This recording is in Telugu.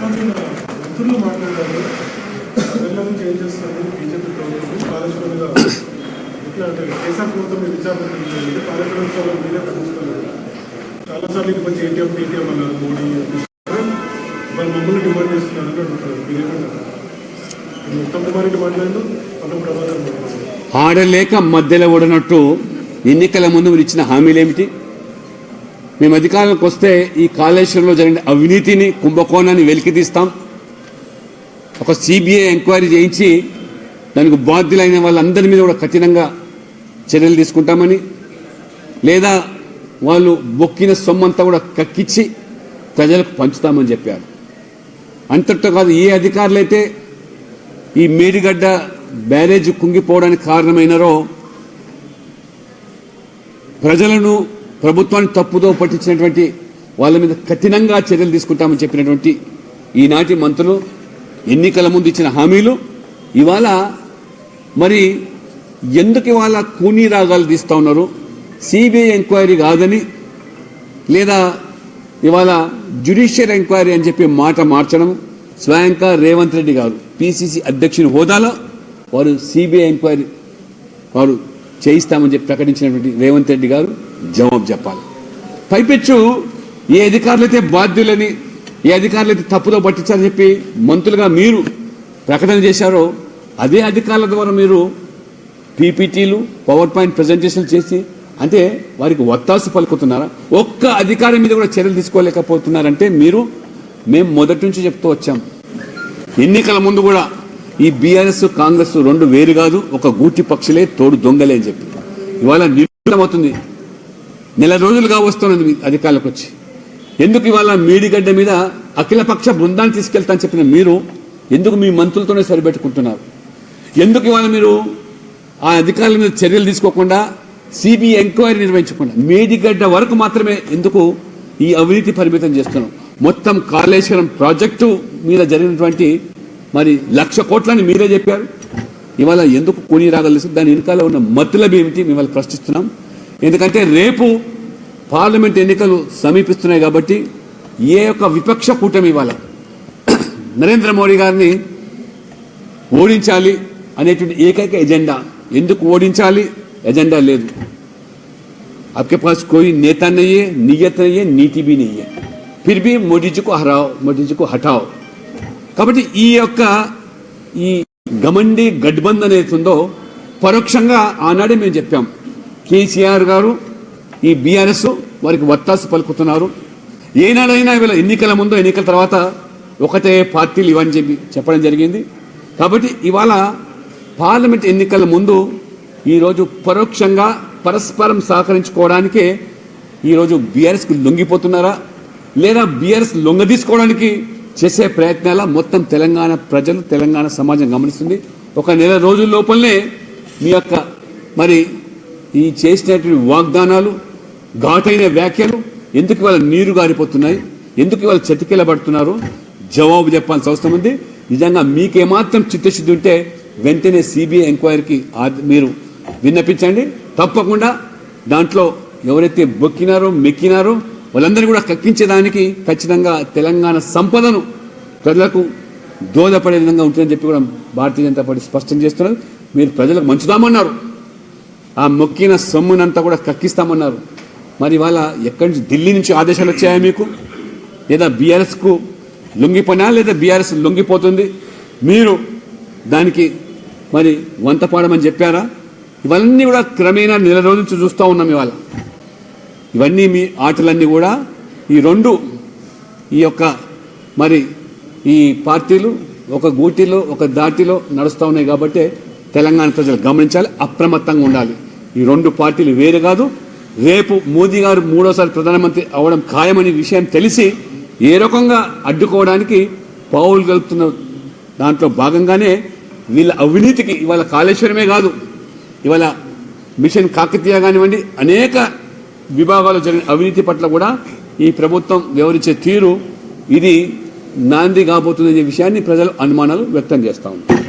మంత్రులు మాట్లాడారు పిల్లలు చేంజ్ చేస్తారు బీజేపీ ప్రభుత్వం ఎట్లా అంటే కేసీఆర్ ప్రభుత్వం కాళేశ్వరం మీరే పట్టించుకోలేదు చాలాసార్లు ఇది మంచి ఏటీఎం అన్నారు మోడీ వాళ్ళు మమ్మల్ని డిమాండ్ మీరేమంటారు ఉత్తమ్ కుమార్ రెడ్డి మాట్లాడు పదం ప్రభాకర్ మాట్లాడారు ఆడలేక మధ్యలో ఓడినట్టు ఎన్నికల ముందు మీరు ఇచ్చిన హామీలు ఏమిటి? మేము అధికారంలోకి వస్తే ఈ కాళేశ్వరంలో జరిగిన అవినీతిని కుంభకోణాన్ని వెలికితీస్తాం ఒక సిబిఐ ఎంక్వైరీ చేయించి దానికి బాధ్యులైన వాళ్ళందరి మీద కూడా కఠినంగా చర్యలు తీసుకుంటామని లేదా వాళ్ళు బొక్కిన సొమ్మంతా కూడా కక్కిచ్చి ప్రజలకు పంచుతామని చెప్పారు. అంతటితో కాదు ఏ అధికారులైతే ఈ మేడిగడ్డ బ్యారేజ్ కుంగిపోవడానికి కారణమైనారో ప్రజలను ప్రభుత్వాన్ని తప్పుదో పట్టించినటువంటి వాళ్ళ మీద కఠినంగా చర్యలు తీసుకుంటామని చెప్పినటువంటి ఈనాటి మంత్రులు ఎన్నికల ముందు ఇచ్చిన హామీలు ఇవాళ మరి ఎందుకు ఇవాళ కూనీ రాగాలు తీస్తూ ఉన్నారు? సిబిఐ ఎంక్వైరీ కాదని లేదా ఇవాళ జ్యుడిషియల్ ఎంక్వైరీ అని చెప్పి మాట మార్చడం స్వయంగా రేవంత్ రెడ్డి గారు పిసిసి అధ్యక్షుని హోదాలో వారు సిబిఐ ఎంక్వైరీ వారు చేయిస్తామని చెప్పి ప్రకటించినటువంటి రేవంత్ రెడ్డి గారు జవాబు చెప్పాలి. పైపెచ్చు ఏ అధికారులైతే బాధ్యులని ఏ అధికారులైతే తప్పుదో పట్టించారని చెప్పి మంత్రులుగా మీరు ప్రకటన చేశారో అదే అధికారుల ద్వారా మీరు పీపీటీలు పవర్ పాయింట్ ప్రజెంటేషన్లు చేసి అంటే వారికి ఒత్తాసు పలుకుతున్నారా? ఒక్క అధికారి మీద కూడా చర్యలు తీసుకోలేకపోతున్నారంటే మీరు మేము మొదటి నుంచి చెప్తూ వచ్చాం. ఎన్నికల ముందు కూడా ఈ బీఆర్ఎస్ కాంగ్రెస్ రెండు వేరు కాదు ఒక గూటి పక్షులే తోడు దొంగలే అని చెప్పి. ఇవాళ నిర్ణయమవుతుంది నెల రోజులుగా వస్తున్నది మీ అధికారులకు వచ్చి. ఎందుకు ఇవాళ మీడిగడ్డ మీద అఖిలపక్ష బృందాన్ని తీసుకెళ్తా అని చెప్పిన మీరు ఎందుకు మీ మంత్రులతోనే సరిపెట్టుకుంటున్నారు? ఎందుకు ఇవాళ మీరు ఆ అధికారుల మీద చర్యలు తీసుకోకుండా సిబిఐ ఎంక్వైరీ నిర్వహించకుండా మేడిగడ్డ వరకు మాత్రమే ఎందుకు ఈ అవినీతి పరిమితం చేస్తున్నాం? మొత్తం కాళేశ్వరం ప్రాజెక్టు మీద జరిగినటువంటి మరి లక్ష కోట్లని మీరే చెప్పారు. ఇవాళ ఎందుకు కొని రాగలిసి దాని వెనుకాల ఉన్న మతులబ్ ఏమిటి మిమ్మల్ని ప్రశ్నిస్తున్నాం. ఎందుకంటే రేపు పార్లమెంట్ ఎన్నికలు సమీపిస్తున్నాయి కాబట్టి ఏ యొక్క విపక్ష కూటమి ఇవాళ నరేంద్ర మోడీ గారిని ఓడించాలి అనేటువంటి ఏకైక ఎజెండా ఎందుకు ఓడించాలి ఎజెండా లేదు आपके पास कोई नेता नहीं है नियत नहीं है नीति भी नहीं है फिर भी मोदी जी को हराओ मोदी जी को हटाओ కాబట్టి ఈ యొక్క ఈ గమండి గడ్బంద్ అనేది ఉందో పరోక్షంగా ఆనాడే మేము చెప్పాం కేసీఆర్ గారు ఈ బీఆర్ఎస్ వారికి వత్తాసు పలుకుతున్నారు. ఏనాడైనా వీళ్ళ ఎన్నికల ముందు ఎన్నికల తర్వాత ఒకటే పార్టీలు ఇవని చెప్పి చెప్పడం జరిగింది. కాబట్టి ఇవాళ పార్లమెంట్ ఎన్నికల ముందు ఈరోజు పరోక్షంగా పరస్పరం సహకరించుకోవడానికే ఈరోజు బీఆర్ఎస్కి లొంగిపోతున్నారా? లేదా బీఆర్ఎస్ లొంగ తీసుకోవడానికి చేసే ప్రయత్నాల మొత్తం తెలంగాణ ప్రజలు తెలంగాణ సమాజం గమనిస్తుంది. ఒక నెల రోజుల లోపలనే మీ యొక్క మరి ఈ చేసినటువంటి వాగ్దానాలు ఘాటైన వ్యాఖ్యలు ఎందుకు ఇవాళ నీరు గారిపోతున్నాయి? ఎందుకు ఇవాళ చతికిలబడుతున్నారు? జవాబు చెప్పాల్సిన అవసరం ఉంది. నిజంగా మీకేమాత్రం చిత్తశుద్ధి ఉంటే వెంటనే సిబిఐ ఎంక్వైరీకి మీరు విన్నపించండి. తప్పకుండా దాంట్లో ఎవరైతే బొక్కినారో మెక్కినారో వాళ్ళందరినీ కూడా కక్కించేదానికి ఖచ్చితంగా తెలంగాణ సంపదను ప్రజలకు దోదపడే విధంగా ఉంటుందని చెప్పి కూడా భారతీయ జనతా పార్టీ స్పష్టం చేస్తున్నారు మీరు ప్రజలకు మంచుదామన్నారు. ఆ మొక్కిన సొమ్మునంతా కూడా కక్కిస్తామన్నారు. మరి వాళ్ళ ఎక్కడి నుంచి ఢిల్లీ నుంచి ఆదేశాలు వచ్చాయా మీకు? లేదా బీఆర్ఎస్కు లొంగిపోయినా లేదా బీఆర్ఎస్ లొంగిపోతుంది? మీరు దానికి మరి వంత పాడమని చెప్పారా? ఇవన్నీ కూడా క్రమేణా నెల రోజుల నుంచి చూస్తూ ఉన్నాం ఇవాళ. ఇవన్నీ మీ ఆటలన్నీ కూడా ఈ రెండు ఈ యొక్క మరి ఈ పార్టీలు ఒక గూటిలో ఒక దాటిలో నడుస్తూ ఉన్నాయి కాబట్టి తెలంగాణ ప్రజలు గమనించాలి అప్రమత్తంగా ఉండాలి. ఈ రెండు పార్టీలు వేరు కాదు. రేపు మోదీ గారు మూడోసారి ప్రధానమంత్రి అవడం ఖాయమని విషయం తెలిసి ఏ రకంగా అడ్డుకోవడానికి పావులు కలుపుతున్న దాంట్లో భాగంగానే వీళ్ళ అవినీతికి ఇవాళ కాళేశ్వరమే కాదు. ఇవాళ మిషన్ కాకతీయ కానివ్వండి అనేక విభాగాలు జరిగిన అవినీతి పట్ల కూడా ఈ ప్రభుత్వం వ్యవహరించే తీరు ఇది నాంది కాబోతుందనే విషయాన్ని ప్రజలు అనుమానాలు వ్యక్తం చేస్తూ ఉన్నారు.